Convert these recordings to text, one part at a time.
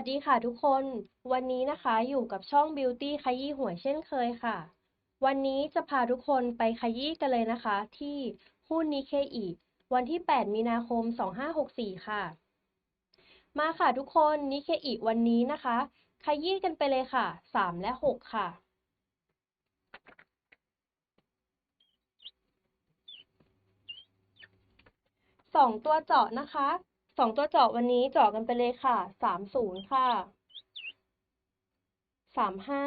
สดีค่ะทุกคน วันนี้นะคะอยู่กับช่อง Beauty ขยี้หวยเช่นเคยค่ะ วันนี้จะพาทุกคนไปขยี้กันเลยนะคะ ที่หุ้นนิเคอิวันที่ 8 มีนาคม 2564 ค่ะ มาค่ะทุกคนนิเคอิวันนี้นะคะ ขยี้กันไปเลยค่ะ 3 และ 6 ค่ะสองตัวเจาะนะคะ สองตัวเจาะวันนี้เจาะกันไปเลยค่ะ สามศูนย์ค่ะ สามห้า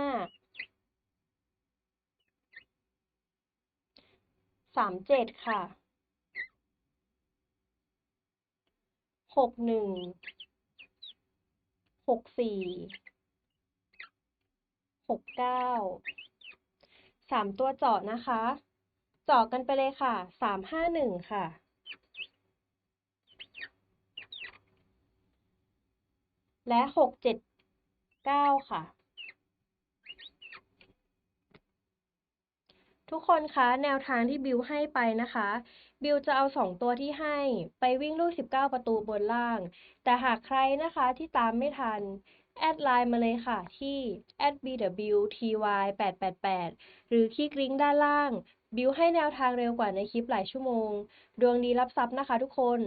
สามเจ็ดค่ะ หกหนึ่ง หกสี่ หกเก้า สามตัวเจาะนะคะ เจาะกันไปเลยค่ะ สามห้าหนึ่งค่ะ และหกเจ็ดเก้าค่ะ ทุกคนคะแนวทางที่บิวให้ไปนะคะ บิวจะเอาสองตัวที่ให้ไปวิ่งลูก19ประตูบนล่าง แต่หากใครนะคะที่ตามไม่ทัน แอดไลน์มาเลยค่ะที่ @bwty888 หรือคลิกลิงก์ด้านล่าง บิวให้แนวทางเร็วกว่าในคลิปหลายชั่วโมง ดวงดีรับทรัพย์นะคะทุกคน